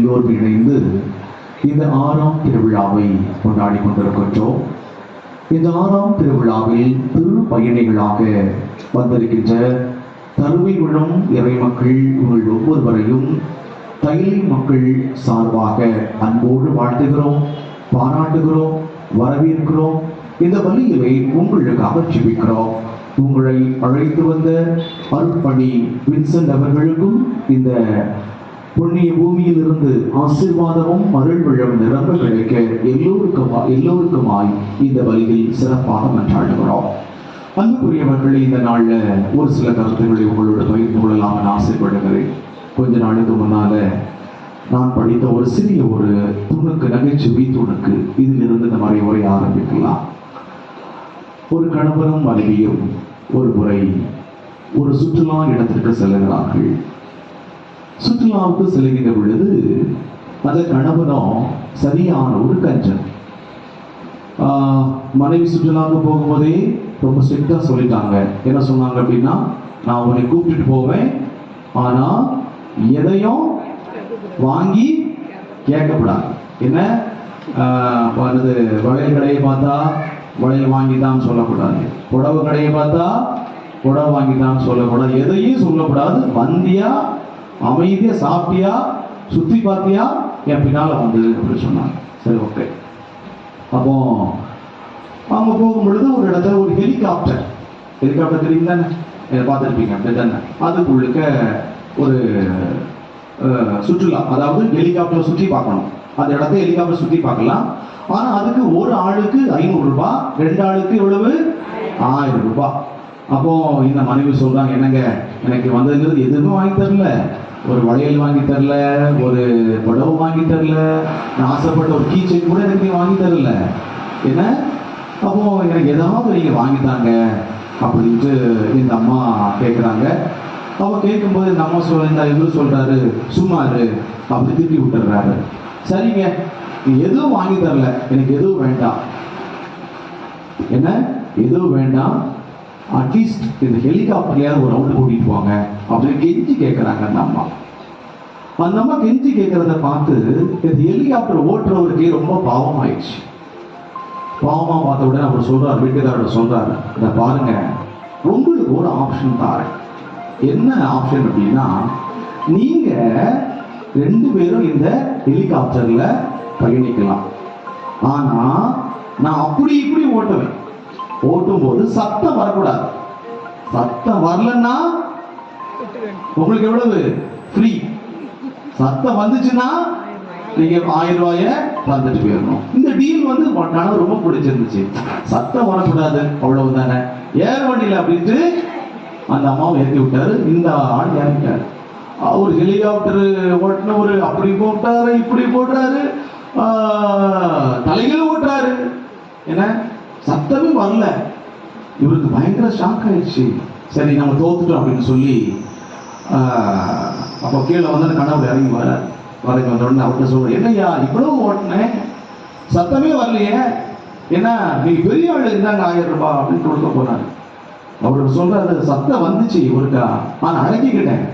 எல்லோரும் இணைந்து இந்த ஆறாம் திருவிழாவை கொண்டாடி கொண்டிருக்கின்றோம். இந்த ஆறாம் திருவிழாவில் திரு பயணிகளாக வந்திருக்கின்ற தருவை விழும் இறை மக்கள் உங்கள் ஒவ்வொருவரையும் தைலி மக்கள் சார்பாக அன்போடு வாழ்த்துகிறோம் பாராட்டுகிறோம் வரவேற்கிறோம். இந்த வழியிலே உங்களுக்காக ஜெபிக்கிறோம். உங்களை அழைத்து வந்த அருட்பணி வின்சென்ட் அவர்களுக்கும் இந்த புண்ணிய பூமியிலிருந்து ஆசீர்வாதமும் மருள் விழம் நிரம்ப கிடைக்க எல்லோருக்கும் எல்லோருக்குமாய் இந்த வழியில் சிறப்பாக மன்றாடுகிறோம். அன்புக்குரியவர்களே இந்த நாள்ல ஒரு சில கருத்துக்களை உங்களோட பகிர்ந்து கொள்ளலாம் ஆசைப்படுகிறேன். கொஞ்ச நாளுக்கு முன்னால நான் படித்த ஒரு சிறிய ஒரு துணுக்கு நகைச்சுவை துணுக்கு. இதிலிருந்து இந்த மாதிரி உரை ஆரம்பிக்கலாம். ஒரு கணவனும் மனைவியும் ஒரு முறை ஒரு சுற்றுலா இடத்திற்கு செல்கிறார்கள். சுற்றுலாவுக்கு செல்கின்ற பொழுது அந்த கணவனும் சரியான ஒரு கஞ்சன். மனைவி சுற்றுலாவுக்கு போகும்போதே ரொம்ப ஸ்ட்ரிக்டாக சொல்லிட்டாங்க. என்ன சொன்னாங்க அப்படின்னா நான் உன்னை கூப்பிட்டுட்டு போவேன். ஆனால் எதையும் வாங்கி கேட்கக்கூடாது என்ன? ஆஹ், என்னது? வளையல் கடையை பார்த்தா வளையல் வாங்கி தான் சொல்லக்கூடாது. புடவை கடையை பார்த்தா புடவை வாங்கி தான் சொல்லக்கூடாது. எதையும் சொல்லக்கூடாது. வந்தியா அமைதியா சாப்பிட்டியா? சுத்தி பார்த்தியா? என் பின்னால வந்து அப்படின்னு சொன்னாங்க. சரி ஓகே அப்போ அவங்க போகும் பொழுது ஒரு இடத்துல ஒரு ஹெலிகாப்டர் ஹெலிகாப்டர் தெரியும் தானே இதை பார்த்துருப்பீங்க அப்படி தானே அதுக்குள்ளுக்க ஒரு சுற்றுலா அதாவது ஹெலிகாப்டர் சுற்றி பார்க்கணும். அந்த இடத்த ஹெலிகாப்டர் சுற்றி பார்க்கலாம். ஆனால் அதுக்கு ஒரு ஆளுக்கு ஐநூறு ரூபாய் ரெண்டு ஆளுக்கு எவ்வளவு? ஆயிரம் ரூபாய் அப்போ இந்த மனைவி சொல்றாங்க என்னங்க எனக்கு வந்ததுங்கிறது எதுவுமே வாங்கி தரல. ஒரு வளையல் வாங்கி தரல ஒரு புடவை வாங்கி தரல நான் ஆசைப்பட்ட ஒரு கீச்சை கூட எனக்கு வாங்கி தரல. என்ன? அப்போ எனக்கு ஏதாவது நீங்க வாங்கித்தாங்க அப்படின்ட்டு இந்த அம்மா கேட்குறாங்க அவ கேட்கும்போது இந்த அம்மா சொல்ல இந்த இவரு சொல்றாரு சும்மாரு அப்படி திருப்பி விட்டுறாரு சரிங்க நீ எதுவும் வாங்கி தரல எனக்கு எதுவும் வேண்டாம். என்ன? எதுவும் வேண்டாம். அட்லீஸ்ட் இந்த ஹெலிகாப்டர்லயாவது ஒரு ரவுண்ட் கூட்டிட்டு வாங்க அப்படின்னு கெஞ்சி கேட்குறாங்க அந்த அம்மா. அந்த அம்மா கெஞ்சி கேட்கறத பார்த்து இந்த ஹெலிகாப்டர் ஓட்டுறவருக்கே ரொம்ப பாவம் ஆயிடுச்சு பாவமா பார்த்த உடனே அவர் சொல்றாரு வீட்டுக்காரர் சொல்றாரு இதை பாருங்க உங்களுக்கு ஒரு ஆப்ஷன் தாரேன். என்ன ஆப்ஷன் அப்படின்னா நீங்க ரெண்டு பேரும் இந்த ஹெலிகாப்டர்ல பயணிக்கலாம். ஆனா நான் அப்படி இப்படி ஓட்டுவேன். ஓட்டும் போது சத்தம் வரக்கூடாது. சத்தம் வரலன்னா உங்களுக்கு எவ்வளவு? ஃப்ரீ சத்தம் வந்துச்சுன்னா நீங்க ஆயிரம் ரூபாய தந்துட்டு போயிடணும். இந்த டீல் வந்து உன் கனவு ரொம்ப பிடிச்சிருந்துச்சு. சத்தம் வரக்கூடாது அவ்வளவு தானே ஏற வண்டியில் அப்படின்ட்டு அந்த அம்மாவை ஏற்றி விட்டாரு. இந்த ஆள் இறங்கிட்டாரு அவர் ஹெலிகாப்டர் ஓட்டின ஒரு அப்படி போட்டாரு இப்படி போடுறாரு. தலைகளும் ஓட்டுறாரு. என்ன? சத்தமே வரல. இவருக்கு பயங்கர ஷாக் ஆயிடுச்சு. சரி நம்ம தோத்துட்டோம் அப்படின்னு சொல்லி அப்போ கீழே வந்து கனவு இறங்கி வர வரைக்கும் வந்த உடனே அவர்கிட்ட சொல்ற என்னய்யா இவ்வளவு ஓட்டினேன் சத்தமே வரலையே. என்ன நீ பெரிய ஆள் இருந்தாங்க ஆயிரம் ரூபாய் அப்படின்னு கொடுக்க போனாரு. அவர் சொல்றாரு சத்தம் வந்துச்சு இவருக்கா? நான் அழகிக்கிட்டேன்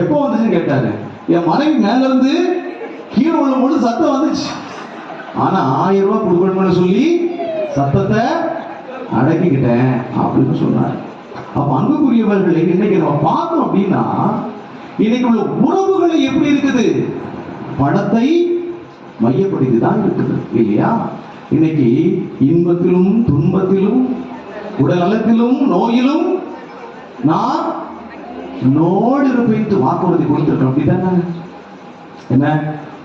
எப்போ வந்துச்சுன்னு கேட்டாரு. என் மனைவி மேல இருந்து கீழே விழும்போது சத்தம் வந்துச்சு. ஆனா ஆயிரம் ரூபாய் கொடுக்கணும்னு சொல்லி சத்தத்தை அடக்கிக்கிட்டேன் அப்படின்னு சொன்னார். அப்ப அன்புக்குரியவர்களை இன்னைக்கு நம்ம பார்த்தோம் அப்படின்னா இன்னைக்கு உள்ள உறவுகள் எப்படி இருக்குது? பணத்தை மையப்படுத்தி தான் இருக்குது இல்லையா? இன்னைக்கு இன்பத்திலும் துன்பத்திலும் உடல் நலத்திலும் நோயிலும் நான் நோடு இருப்பேன் வாக்குறுதி கொடுத்துருக்கோம் அப்படிதானே? என்ன?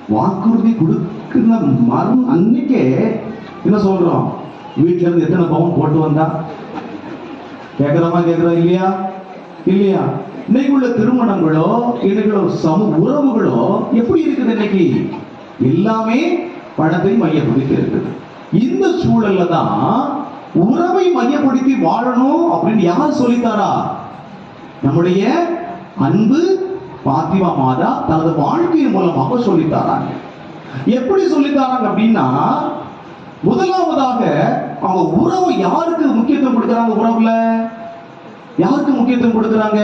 வாக்குறுதி கொடுக்கிற மரம் அன்னைக்கே என்ன சொல்றோம்? வீட்டுல இருந்து எத்தனை பவுன் போட்டு வந்தா? கேக்குறமா கேக்குறா இல்லையா? இல்லையா? இன்னைக்கு உள்ள திருமணங்களோ இன்னைக்குள்ள சம சமூக உறவுகளோ எப்படி இருக்குது இன்னைக்கு? எல்லாமே பணத்தை மையப்படுத்தி இருக்குது. இந்த சூழல்ல தான் உறவை மையப்படுத்தி வாழணும் அப்படின்னு யார் சொல்லித்தாரா? நம்முடைய அன்பு பாத்திமா மாதா தனது வாழ்க்கையின் மூலமாக சொல்லித்தாராங்க. எப்படி சொல்லித்தாராங்க அப்படின்னா முதலாவதாக அவங்க உறவு யாருக்கு முக்கியத்துவம் கொடுக்குறாங்க உறவுல? யாருக்கு முக்கியத்துவம் கொடுக்குறாங்க?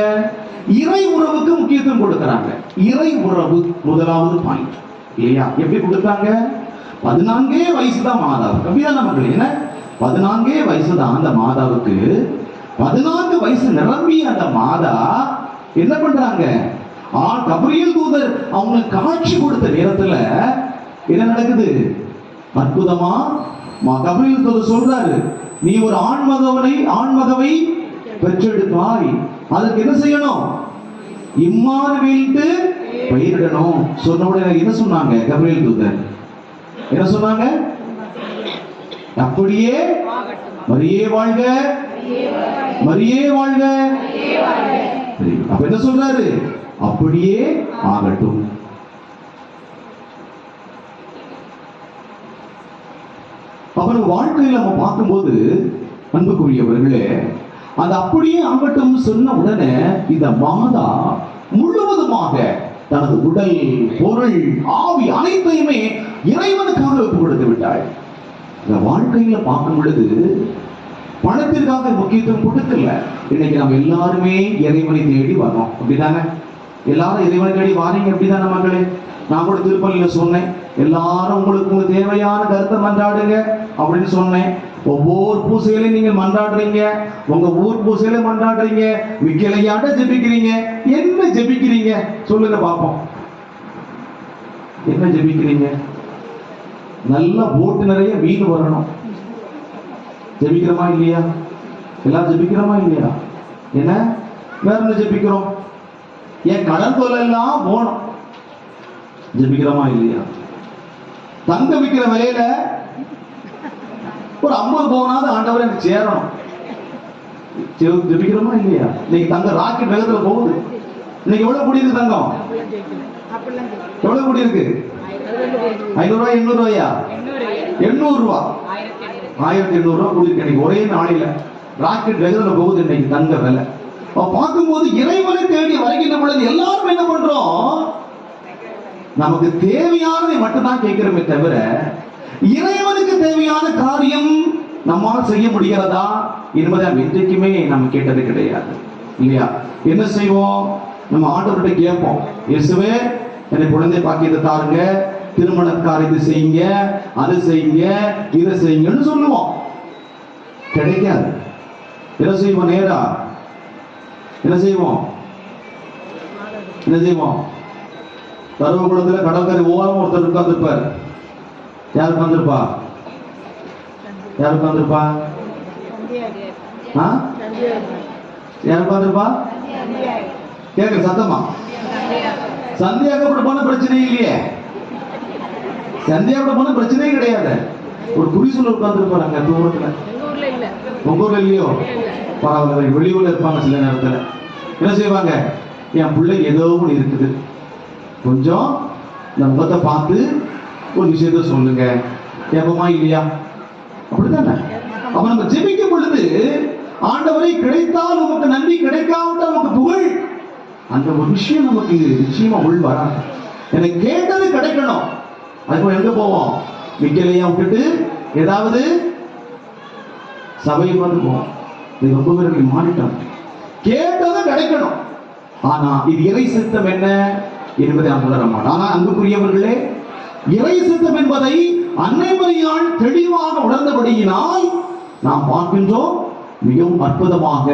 இறை உறவுக்கு முக்கியத்துவம் கொடுக்குறாங்க. இறை உறவு முதலாவது பாயிண்ட் இல்லையா? எப்படி கொடுத்தாங்க பதினான்கே வயசு தான் மாதாவுக்கு. அப்படிதான் மக்கள்? என்ன? பதினான்கே வயசு தான் அந்த மாதாவுக்கு. பதினான்கு வயசு நிரம்பிய அந்த மாதா என்ன பண்றாங்க? ஆ கபரியல் தூதர் அவங்களுக்கு காட்சி கொடுத்த நேரத்துல என்ன நடக்குது? அற்புதமா மா- சொல்ல சொல்றாரு நீ ஒரு ஆண்மகவனை ஆண்மகவை பெற்றெடுப்பாய். அதுக்கு என்ன செய்யணும்? இம்மானுவேல்ட்டு வீட்டு பயிரிடணும். சொன்ன உடனே என்ன சொன்னாங்க கபிரியல் தூதர்? என்ன சொன்னாங்க? அப்படியே மரியே வாழ்க. மரியே வாழ்க. சரி, அப்ப என்ன சொல்றாரு? அப்படியே ஆகட்டும். அப்ப வாழ்க்கையில் நம்ம பார்க்கும்போது அன்புக்குரியவர்களே அது அப்படியே அங்கட்டும் சொன்ன உடனே இந்த மாதா முழுவதுமாக தனது உடல் பொருள் ஆவி அனைத்தையுமே இறைவனுக்காக ஒப்பு கொடுத்து விட்டாள். இந்த வாழ்க்கையில பார்க்கும் பொழுது பணத்திற்காக முக்கியத்துவம் கொடுக்கல. இன்னைக்கு நம்ம எல்லாருமே இறைவனை தேடி வரோம் அப்படிதானே? எல்லாரும் இறைவனை தேடி வாரீங்க அப்படிதானே மக்களே? நான் கூட திருப்பள்ளியில சொன்னேன் எல்லாரும் உங்களுக்கு உங்களுக்கு தேவையான கருத்தை மன்றாடுங்க. அப்படின்னு சொன்னேன். ஒவ்வொரு பூசையிலையும் நீங்க மன்றாடுறீங்க. உங்க ஊர் பூசையில மன்றாடுறீங்க. விக்கலையாட்ட ஜெபிக்கிறீங்க. என்ன ஜெபிக்கிறீங்க? சொல்லுங்க பாப்போம் என்ன ஜெபிக்கிறீங்க? நல்ல ஓட்டு நிறைய வீடு வரணும். ஜெபிக்கிறோமா இல்லையா? எல்லாம் ஜெபிக்கிறோமா இல்லையா? என்ன? வேற என்ன ஜெபிக்கிறோம்? என் கடன் தொல்லை எல்லாம் போனோம் ஜெபிக்கிறோமா இல்லையா? தங்க விற்கிற விலையில ஒரு ஐம்பது பவுனாவது ஆண்டவர் எனக்கு சேரணும். ஜெபிக்கிறோமா இல்லையா? இன்னைக்கு தங்க ராக்கெட் வேகத்துல போகுது. இன்னைக்கு எவ்வளவு கூடி இருக்கு தங்கம்? எவ்வளவு கூடி இருக்கு? ஐநூறு ரூபாய் எண்ணூறு ரூபாயா எண்ணூறு ரூபா ஆயிரத்தி எண்ணூறு ரூபாய் கூடியிருக்கு இன்னைக்கு. ஒரே நாளில ராக்கெட் வேகத்துல போகுது இன்னைக்கு தங்க விலை. பார்க்கும்போது இறைவனை தேடி வருகின்ற பொழுது எல்லாரும் என்ன பண்றோம்? நமக்கு தேவையானதை மட்டும்தான் கேட்கிறோமே தவிர இறைவனுக்கு தேவையான காரியம் நம்மால் செய்ய முடிகிறதா என்பதை நாம் என்றைக்குமே நம்ம கேட்டது கிடையாது. இல்லையா? என்ன செய்வோம்? நம்ம ஆண்டவர்கிட்ட கேட்போம். இயேசுவே என்னை குழந்தை பாக்கியத்தை தாருங்க. திருமண காரியத்தை செய்யுங்க. அது செய்யுங்க. இதை செய்யுங்கன்னு சொல்லுவோம். கிடைக்காது. என்ன செய்வோம் நேரா? என்ன செய்வோம்? என்ன செய்வோம்? தருவகுளத்துல கடற்கரை ஓரம் ஒருத்தர் உட்கார்ந்துருப்பார். யார் வந்திருப்பா? யார் வந்திருப்பா? ஆ? யார் கேட்க சத்தமா? கூட போன பிரச்சனை இல்லையே. சந்தியாக்கப்பட போன பிரச்சனையே கிடையாது. ஒரு குறிசூல் உட்கார்ந்துருப்பாரு அங்க தூரத்துல உங்க ஊர்ல இல்லையோ? பரவாயில்ல வெளியூர்ல இருப்பாங்க சில நேரத்துல. என்ன செய்வாங்க? என் பிள்ளை ஏதோ ஒன்று இருக்குது. கொஞ்சம் இந்த முகத்தை பார்த்து ஒரு விஷயத்த சொல்லுங்க. கேட்போமா இல்லையா? அப்படித்தானே? அப்ப நம்ம ஜெபிக்கும் பொழுது ஆண்டவரை கிடைத்தால் நமக்கு நன்றி கிடைக்காவிட்டால் நமக்கு புகழ். அந்த ஒரு விஷயம் நமக்கு நிச்சயமா உள் வராது எனக்கு கேட்டது கிடைக்கணும். அதுக்கு எங்க போவோம்? விக்கலையா விட்டுட்டு ஏதாவது சபையை பார்த்து போவோம். இது ரொம்ப பேருக்கு மாறிட்டோம் கேட்டது கிடைக்கணும். ஆனா இது இறை சித்தம் என்ன? என்பதை நாம் மாட்டோம் ஆனா அன்புக்குரியவர்களே இறை சித்தம் என்பதை அன்னை மரியாள் தெளிவாக உணர்ந்தபடியினால் நாம் பார்க்கின்றோம் மிகவும் அற்புதமாக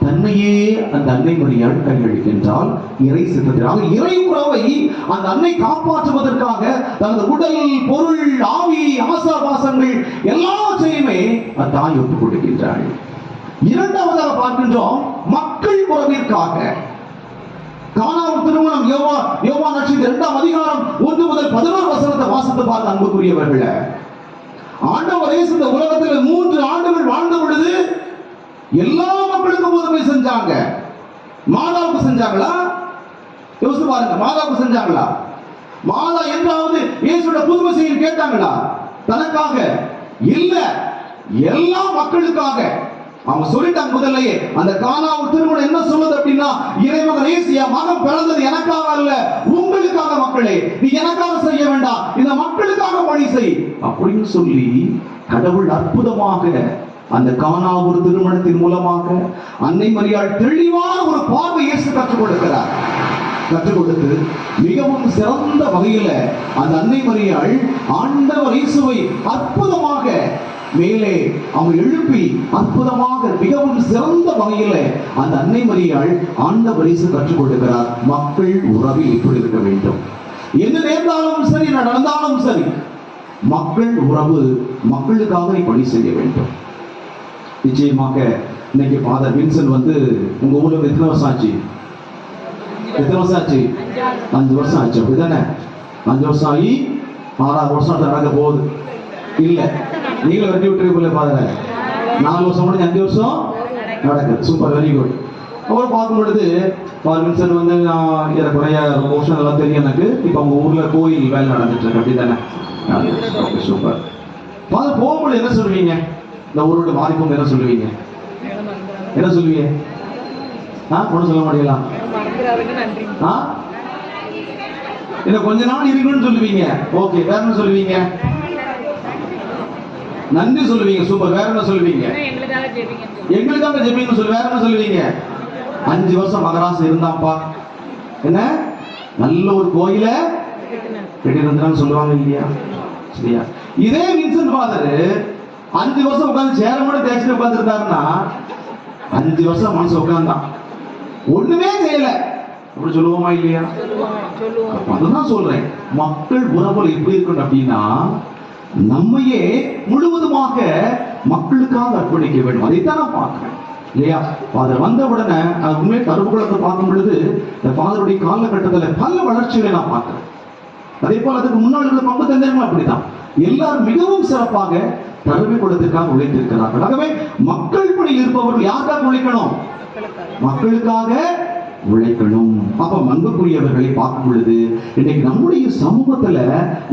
தன்னையே அந்த அன்னை மரியாள் கையளிக்கின்றால் இறை சித்தத்தினால் இறை உறவை அந்த அன்னை காப்பாற்றுவதற்காக தனது உடல் பொருள் ஆவி ஆசாபாசங்கள் எல்லாவற்றையுமே அந்த தாய் ஒப்புக் கொடுக்கின்றாள் இரண்டாவதாக பார்க்கின்றோம் மக்கள் உறவிற்காக. காணாவும் திருமணம் யோவா யோவா நட்சத்திரம் இரண்டாம் அதிகாரம் ஒன்று முதல் பதினோரு வசனத்தை வாசித்து பார்த்த அன்புக்குரியவர்களே. ஆண்டவர் இயேசு இந்த உலகத்தில் மூன்று ஆண்டுகள் வாழ்ந்த பொழுது எல்லா மக்களுக்கும் உதவி செஞ்சாங்க. மாதாவுக்கு செஞ்சாங்களா? யோசித்து பாருங்க மாதாவுக்கு செஞ்சாங்களா? மாதா என்றாவது இயேசுட புதுமை செய்ய கேட்டாங்களா? தனக்காக இல்ல எல்லா மக்களுக்காக. அவங்க சொல்லிட்டாங்க முதல்லயே. அந்த காணாவு திருமணம் என்ன சொல்லுது அப்படின்னா இறைமகன் ஏசியா மகன் பிறந்தது எனக்காக அல்ல உங்களுக்காக மக்களே. நீ எனக்காக செய்ய வேண்டாம். இந்த மக்களுக்காக பணி செய். அப்படின்னு சொல்லி கடவுள் அற்புதமாக அந்த கானா ஒரு திருமணத்தின் மூலமாக அன்னை மரியாள் தெளிவான ஒரு பார்வை இயேசு கற்றுக் கொடுக்கிறார். கற்றுக் கொடுத்து மிகவும் சிறந்த வகையில அந்த அன்னை மரியாள் ஆண்டவர் இயேசுவை அற்புதமாக மேலே அவங்க எழுப்பி அற்புதமாக மிகவும் சிறந்த வகையில அந்த அன்னை மரியாள் ஆண்டவர் இயேசு கற்றுக் கொடுக்கிறார். மக்கள் உறவில் இப்படி இருக்க வேண்டும். என்ன நேர்ந்தாலும் சரி என்ன நடந்தாலும் சரி மக்கள் உறவு மக்களுக்காக நீ பணி செய்ய வேண்டும். நிச்சயமாக இன்னைக்கு ஃபாதர் வின்சன் வந்து உங்க ஊர்ல எத்தனை வருஷம் ஆச்சு? எத்தனை வருஷம் ஆச்சு? அஞ்சு வருஷம் ஆச்சு. அப்படிதானே அஞ்சு வருஷம் ஆகி ஆறாவது வருஷம் நடக்க போகுது. இல்லை. நீங்களும் வெட்டி விட்டுருக்குள்ள பாருங்க. நாலு வருஷம் முடிஞ்சு அஞ்சு வருஷம் நடக்குது. சூப்பர் வெரி குட் அப்புறம் பார்க்கும் பொழுது ஃபாதர் வந்து நான் ஏறக்குறைய ரொம்ப வருஷம் நல்லா தெரியும் எனக்கு. இப்போ அவங்க ஊரில் கோயில் வேலை நடந்துட்டு இருக்கு. அப்படிதானே ஓகே சூப்பர் பார்த்து போகும்போது என்ன சொல்லுவீங்க? இந்த ஊரோட மாறிப்போங்க என்ன சொல்லுவீங்க? என்ன சொல்லுவீங்க? ஆ ஒன்றும் சொல்ல மாட்டீங்களா ஆ? இல்லை கொஞ்ச நாள் இருக்குன்னு சொல்லுவீங்க. ஓகே வேற என்ன சொல்லுவீங்க? நன்றி சொல்லுவீங்க சூப்பர். வேற என்ன சொல்லுவீங்க? எங்களுக்காக ஜெபிங்க சொல்லு வேற என்ன சொல்லுவீங்க? அஞ்சு வருஷம் மகராசு இருந்தாப்பா என்ன? நல்ல ஒரு கோயில கட்டியிருந்தான்னு சொல்லுவாங்க இல்லையா? சரியா? இதே வின்சென்ட் ஃபாதர் அஞ்சு வருஷம் உட்கார்ந்து சேர மட்டும் தேய்ச்சிட்டு உட்கார்ந்துருந்தாருன்னா அஞ்சு வருஷம் மனசு உட்கார்ந்தான். ஒண்ணுமே செய்யல. அப்படி சொல்லுவோமா இல்லையா? அதுதான் சொல்றேன். மக்கள் உறவுகள் எப்படி இருக்கணும் அப்படின்னா நம்மையே முழுவதுமாக மக்களுக்காக அர்ப்பணிக்க வேண்டும். அதைத்தான் நான் பார்க்கிறேன். இல்லையா? ஃபாதர் வந்த உடனே நான் உண்மையை கருவுக்குளத்தை பார்க்கும் பொழுது இந்த ஃபாதருடைய காலகட்டத்தில் பல வளர்ச்சிகளை நான் பார்க்கிறேன். அதே போல அதுக்கு முன்னாள் இருந்த பங்கு தந்தைகளும் அப்படிதான் எல்லாரும் மிகவும் சிறப்பாக கருவி குளத்திற்காக உழைத்திருக்கிறார்கள். ஆகவே மக்கள் பணியில் இருப்பவர்கள் யாருக்காக உழைக்கணும்? மக்களுக்காக உழைக்கணும். அப்ப அன்புக்குரியவர்களை பார்க்கும் பொழுது இன்னைக்கு நம்முடைய சமூகத்துல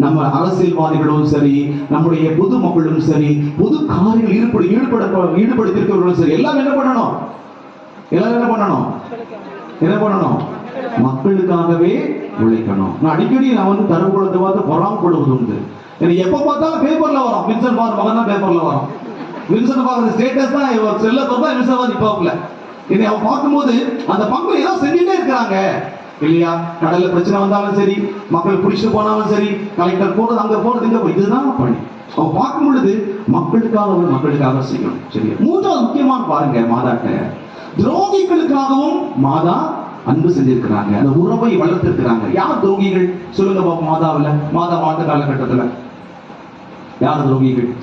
நம்ம அரசியல்வாதிகளும் சரி நம்முடைய பொது மக்களும் சரி பொது காரியங்கள் ஈடுபட ஈடுபட ஈடுபடுத்திருக்கிறவர்களும் சரி எல்லாம் என்ன பண்ணணும்? எல்லாரும் என்ன பண்ணணும்? என்ன பண்ணணும்? மக்களுக்காகவே உழைக்கணும். நான் அடிக்கடி நான் வந்து தரவு குளத்தை பார்த்து பொறாமப்படுவது உண்டு. எனக்கு எப்ப பார்த்தாலும் பேப்பர்ல வரும். வின்சன் பார் மகன் தான் பேப்பர்ல வரும். வின்சன் பார் ஸ்டேட்டஸ் தான் இவர். செல்ல பார்த்தா வின்சன் பார் நிப்பாப்புல. இதை அவன் பார்க்கும்போது அந்த பங்கு ஏதோ செஞ்சுட்டே இருக்கிறாங்க. இல்லையா? கடல்ல பிரச்சனை வந்தாலும் சரி மக்கள் பிடிச்சிட்டு போனாலும் சரி கலெக்டர் போறது அங்க போறது இங்க இதுதான் பணி. அவன் பார்க்கும் பொழுது மக்களுக்காக ஒரு மக்களுக்காக செய்யணும் சரியா? மூன்றாவது முக்கியமான பாருங்க மாதாட்ட. துரோகிகளுக்காகவும் மாதா அன்பு செஞ்சிருக்கிறாங்க. அந்த உறவை வளர்த்திருக்கிறாங்க. யார் துரோகிகள்? சொல்லுங்க பாப்போம் மாதாவுல. மாதா வாழ்ந்த காலகட்டத்துல. யார் துரோகிகள்?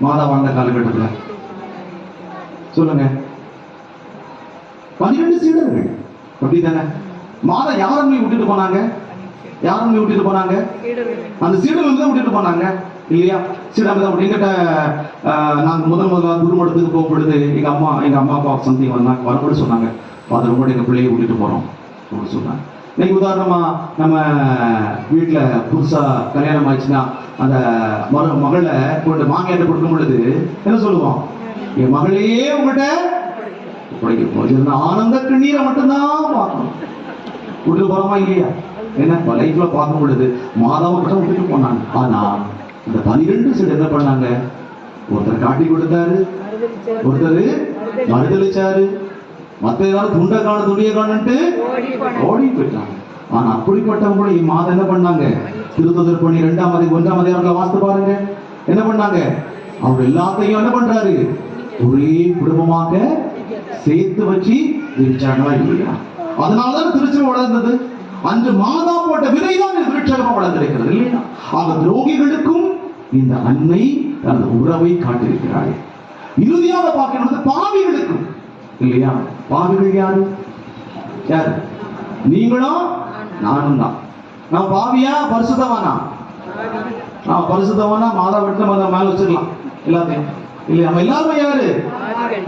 மாதா வாழ்ந்த காலகட்டத்துல. சொல்லுங்க. பனிரெண்டு சீடர்கள். அப்படிதானே மாதா யாரும் விட்டுட்டு போனாங்க? யாரும் விட்டுட்டு போனாங்க? அந்த சீடர்கள் தான் விட்டுட்டு போனாங்க. இல்லையா? சீடம் தான் எங்கிட்ட ஆஹ், நாங்க முதல் முதல்ல குருமடத்துக்கு போகும் பொழுது எங்க அம்மா எங்க அம்மா அப்பா சம்திங் வந்தாங்க வரும்போது சொன்னாங்க. ஃபாதர் கூட எங்க பிள்ளையை விட்டுட்டு போறோம். அப்படின்னு சொன்னாங்க. இன்னைக்கு உதாரணமா நம்ம வீட்டில் புதுசா கல்யாணம் ஆயிடுச்சுன்னா அந்த மக மகளை கொண்டு மாமியார்ட்ட கொடுக்கும் பொழுது என்ன சொல்லுவோம்? என் மகளையே உங்கள்கிட்ட போகுது இந்த ஆனந்த கண்ணீரை மட்டும்தான் பார்க்கணும். விட்டுட்டு போறோமா இல்லையா? என்ன? லைஃப்ல பார்க்கும் பொழுது மாதாவை கூட விட்டுட்டு போனாங்க ஆனா இந்த பனிரெண்டு சைடு என்ன பண்ணாங்க? ஒருத்தர் காட்டி கொடுத்தாரு. ஒருத்தர் மறுதளிச்சாரு. மத்த ஏதாவது துண்டை காண துணியை காணுன்ட்டு ஓடி போயிட்டாங்க. ஆனா அப்படிப்பட்டவங்க கூட இம்மாதம் என்ன பண்ணாங்க? திருத்தொதர் பண்ணி ரெண்டாம் மதி ஒன்றாம் அதிகாரங்களை வாசித்து பாருங்க. என்ன பண்ணாங்க? அவர் எல்லாத்தையும் என்ன பண்றாரு? ஒரே குடும்பமாக சேர்த்து வச்சு ஜெயிச்சாங்களா இல்லையா? அதனாலதான் திருச்சி வளர்ந்தது. அன்று மாதா போட்ட விதைதான் இந்த விருட்சகமா வளர்ந்திருக்கிறது இல்லையா? ஆக துரோகிகளுக்கும் இந்த அன்னை தனது உறவை காட்டியிருக்கிறாள். இறுதியாக பார்க்கணும். பாவிகளுக்கும் இல்லையா? பாவிகள் யாரு? யாரு? நீங்களும் நானும் தான். நான் பாவியா? பரிசுத்தவானா? நான் பரிசுத்தவானா? மாதா விட்டு மாதா மேல வச்சிடலாம். எல்லாத்தையும். இல்லையா? நம்ம எல்லாருமே யாரு?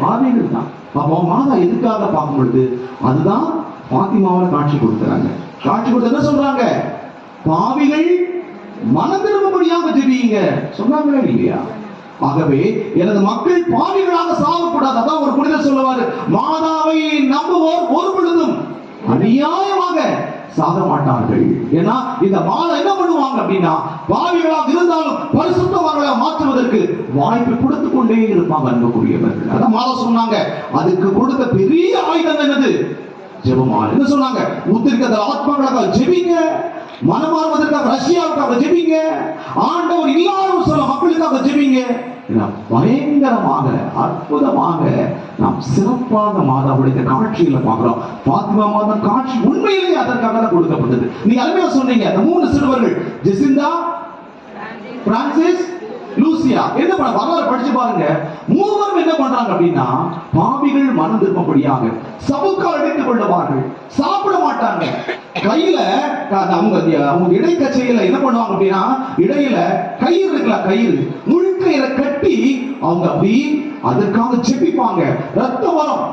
பாவிகள் தான். அப்போ மாதா எதுக்காக பார்க்கும் பொழுது அதுதான் பாத்திமாவில் காட்சி கொடுக்குறாங்க. காட்சி கொடுத்து என்ன சொல்றாங்க? பாவிகள் மனம் திரும்பும்படியாக ஜெபியுங்க சொன்னாங்களே இல்லையா? ஆகவே எனது மக்கள் பாவிகளாக சாகக்கூடாது. அதான் ஒரு புனிதர் சொல்லுவாரு மாதாவை நம்புவோர் ஒரு பொழுதும் அநியாயமாக சாக மாட்டார்கள் ஏன்னா இந்த மாலை என்ன பண்ணுவாங்க அப்படின்னா பாவிகளாக இருந்தாலும் பரிசுத்தவான்களாக மாற்றுவதற்கு வாய்ப்பு கொடுத்து கொண்டே இருப்பாங்க அன்புக்குரியவர்கள். அதான் மாலை சொன்னாங்க அதுக்கு கொடுத்த பெரிய ஆயுதம் என்னது? ஜெபமாலை. என்ன சொன்னாங்க? உத்திருக்கிற ஆத்மாக்களுக்காக ஜெபிங்க. மனமாறுவதற்காக ரஷ்யாவுக்காக ஜெபிங்க. ஆண்டவர் இல்லாத சொல்ல மக்களுக்காக ஜெபிங்க. என பயங்கரமாக அற்புதமாக நாம் சிறப்பாக மாதாவுடைய காட்சியில பார்க்கிறோம். பாத்திமா மாதா காட்சி உண்மையிலேயே அதற்காக தான் கொடுக்கப்பட்டது. நீ அருமையா சொன்னீங்க அந்த மூணு சிறுவர்கள் ஜெசிந்தா பிரான்சிஸ் லூசியா. என்ன பண்ண வரலாறு படிச்சு பாருங்க. மூவரும் என்ன பண்றாங்க அப்படின்னா பாவிகள் மனம் திரும்பப்படியாக சவுக்கால் அடித்துக் கொள்ளுவார்கள். சாப்பிட மாட்டாங்க. கையில க- அவங்க அவங்க இடைக்கச்சையில என்ன பண்ணுவாங்க அப்படின்னா இடையில கயிறு இருக்கலாம் கயிறு. முழுக்கயிறை கட்டி அவங்க அப்படி அதற்காக செப்பிப்பாங்க ரத்த வரும்.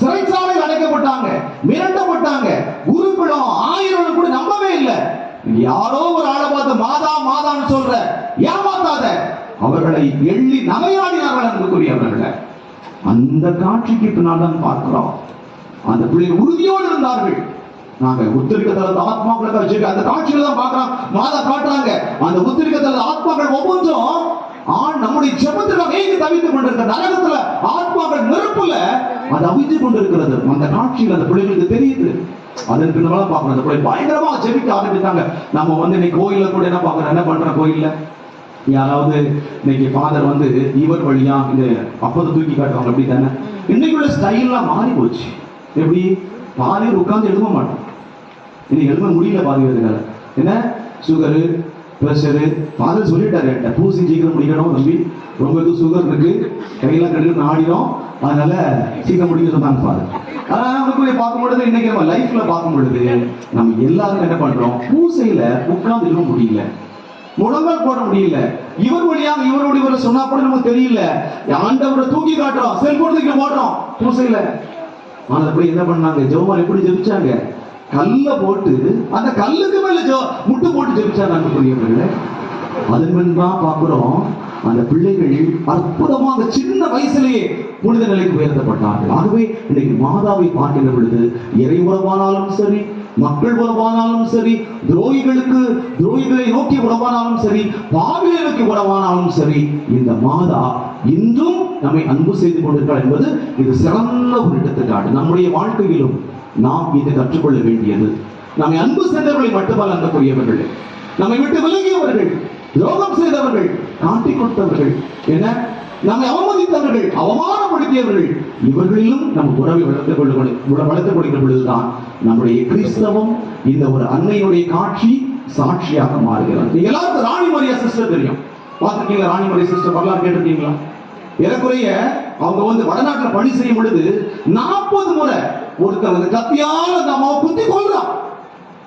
சிறைச்சாலையில் அடைக்கப்பட்டாங்க. மிரட்டப்பட்டாங்க. குருகுலம் ஆயிரம் கூட நம்பவே இல்லை. யாரோ ஒரு ஆளை பார்த்து மாதா மாதான்னு சொல்ற. ஏமாத்தாத. அவர்களை எள்ளி நகையாடினார்கள் அன்புக்குரியவர்கள் அந்த காட்சிக்கு பின்னால் தான் பார்க்கிறோம். அந்த பிள்ளைகள் உறுதியோடு இருந்தார்கள். நாங்க உத்திரிக்கத்தில் தளத்து ஆத்மாக்களை வச்சு அந்த காட்சியில தான் பாக்குறோம் மாதா காட்டுறாங்க. அந்த உத்திரிக்கத்தில் ஆத்மாக்கள் ஒவ்வொன்றும் ஆண் நம்முடைய ஜெபத்திற்காக ஏங்கி தவித்துக் கொண்டிருக்கிற நரகத்துல ஆத்மாக்கள் நெருப்புல அது அவித்து கொண்டிருக்கிறது. அந்த காட்சியில் அந்த பிள்ளைகளுக்கு தெரியுது. அதன் பின்னால பார்க்கணும். அந்த பிள்ளை பயங்கரமா ஜெபிக்க ஆரம்பித்தாங்க நம்ம வந்து இன்னைக்கு கோயில கூட என்ன பார்க்கறோம் என்ன பண்ற கோயில்ல? யாராவது இன்னைக்கு ஃபாதர் வந்து இவர் வழியா இந்த அப்பதை தூக்கி காட்டுவாங்க அப்படி தானே? இன்னைக்கு உள்ள ஸ்டைல்லாம் மாறி போச்சு. எப்படி? பாதியில் உட்கார்ந்து எழுத மாட்டோம். இன்னைக்கு எழுத முடியல பாதி என்ன? சுகரு ப்ரெஷரு ஃபாதர் சொல்லிட்டாரு என்கிட்ட பூசி சீக்கிரம் முடிக்கணும் தம்பி. ரொம்ப இது சுகர் இருக்கு. கையெல்லாம் கிடைக்கும் ஆடிடும் அதனால சீக்கிரம் முடிக்க சொன்னாங்க ஃபாதர் ஆனால் நமக்கு பார்க்கும் பொழுது இன்னைக்கு நம்ம லைஃப்ல பார்க்கும் பொழுது நம்ம எல்லாரும் என்ன பண்றோம்? பூசையில உட்கார்ந்து இருக்க முடியல. முழங்கால் போட முடியல. இவர் வழியாக இவருடைய இவரை சொன்னா கூட நமக்கு தெரியல. ஆண்டவரை தூக்கி காட்டுறோம். செல்போன் தூக்கி போடுறோம். பூசையில. ஆனால் போய் என்ன பண்ணாங்க? ஜெவமால் எப்படி ஜெபிச்சாங்க? கல்ல போட்டு அந்த கல்லுக்கு மேல முட்டு போட்டு ஜெபிச்சாங்க அன்புக்குரியவர்களே அதன் தான் பார்க்கிறோம் அந்த பிள்ளைகள் அற்புதமாக சின்ன வயசுலேயே புனித நிலைக்கு உயர்த்தப்பட்டார்கள். ஆகவே இன்னைக்கு மாதாவை பார்க்கின்ற பொழுது இறை உறவானாலும் சரி மக்கள் உறவானாலும் சரி துரோகிகளுக்கு துரோகிகளை நோக்கி உறவானாலும் சரி பாவிகளை நோக்கி உறவானாலும் சரி இந்த மாதா இன்றும் நம்மை அன்பு செய்து கொண்டிருக்கிறார் என்பது இது சிறந்த ஒரு எடுத்துக்காட்டு. நம்முடைய வாழ்க்கையிலும் நாம் இதை கற்றுக்கொள்ள வேண்டியது. நம்மை அன்பு சென்றவர்களை மட்டுமல்ல அன்பக்கூடியவர்கள் நம்மை விட்டு விலகியவர்கள் துரோகம் செய்தவர்கள் காட்டிக் கொடுத்தவர்கள் என்ன நம்மை அவமதித்தவர்கள் அவமானப்படுத்தியவர்கள் இவர்களிலும் நம் உறவை வளர்த்துக் கொள்ள வளர்த்துக் கொள்கிற பொழுதுதான் நம்முடைய கிறிஸ்தவம் இந்த ஒரு அன்னையுடைய காட்சி சாட்சியாக மாறுகிறது. நீங்க எல்லாருக்கும் ராணி மரியா சிஸ்டர் தெரியும். பார்த்துருக்கீங்களா ராணி மரியா சிஸ்டர் வரலாறு கேட்டிருக்கீங்களா? ஏறக்குறைய அவங்க வந்து வடநாட்டில் பணி செய்யும் பொழுது நாற்பது முறை ஒருத்தவங்க வந்து அந்த அம்மாவை குத்தி கொள்றான்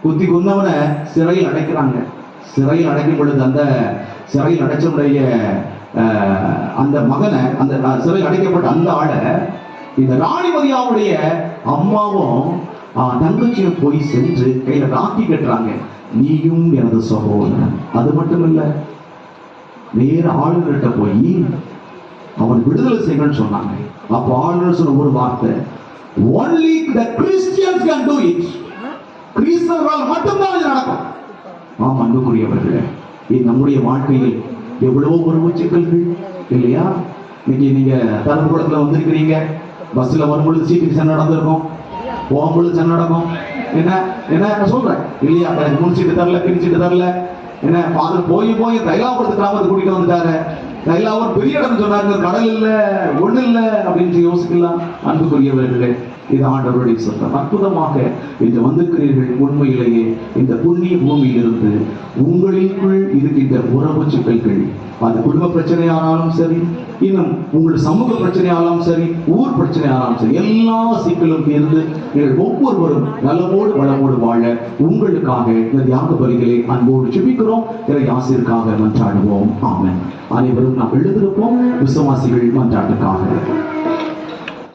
குத்தி கொன்னவனை சிறையில் அடைக்கிறாங்க. சிறையில் அடைக்கும் பொழுது அந்த சிறையில் அடைச்சவனுடைய அந்த மகனை அந்த சிறையில் அடைக்கப்பட்ட அந்த ஆளை இந்த ராணிமதியாவுடைய அம்மாவும் தங்கச்சியை தங்கச்சியும் போய் சென்று கையில ராக்கி கட்டுறாங்க. நீயும் எனது சகோதரன். அது மட்டும் இல்ல வேற ஆளுநர்கிட்ட போய் அவன் விடுதலை செய்யணும்னு சொன்னாங்க. அப்போ ஆளுநர் சொன்ன ஒரு வார்த்தை only the Christians can do it கிறிஸ்தவர்கள் மட்டும்தான் இது நடக்கும். ஆம் அன்புக்குரியவர்களே இது நம்முடைய வாழ்க்கையில் எவ்வளவோ உறவு சிக்கல்கள் இல்லையா? இன்னைக்கு நீங்க தரப்புறத்துல வந்திருக்கிறீங்க. பஸ்ல வரும்பொழுது சீட்டுக்கு சண்டை நடந்திருக்கும் போகும்பொழுது சண்டை நடக்கும் என்ன? என்ன சொல்றேன். இல்லையா? எனக்கு மூணு சீட்டு தரல பின் சீட்டு தரல. என்ன? ஃபாதர் போய் போய் தைலாபுரத்து கிராமத்துக்கு கூட்டிட்டு வந்துட்டாரு. தைலாபுரம் பெரிய இடம் சொன்னாங்க கடல் இல்லை ஒண்ணு இல்லை அப்படின்ட்டு யோசிக்கலாம். அன்புக்குரியவர்களே இது ஆண்டவருடைய சொந்தம். அற்புதமாக இன்று வந்திருக்கிறீர்கள் உண்மையிலேயே. இந்த புண்ணிய பூமியிலிருந்து உங்களுக்குள் இருக்கின்ற உறவு சிக்கல்கள் அது குடும்ப பிரச்சனையானாலும் சரி இன்னும் உங்கள் சமூக பிரச்சனையானாலும் சரி ஊர் பிரச்சனையானாலும் சரி எல்லா சிக்கலும் இருந்து நீங்கள் ஒவ்வொருவரும் நலமோடு வளமோடு வாழ உங்களுக்காக இந்த தியாக பலிகளை அன்போடு ஜெபிக்கிறோம் இதை ஆசிரியருக்காக மன்றாடுவோம். ஆமன். அனைவரும் நாம் எழுதியிருப்போம் விசுவாசிகள் மன்றாட்டுக்காக.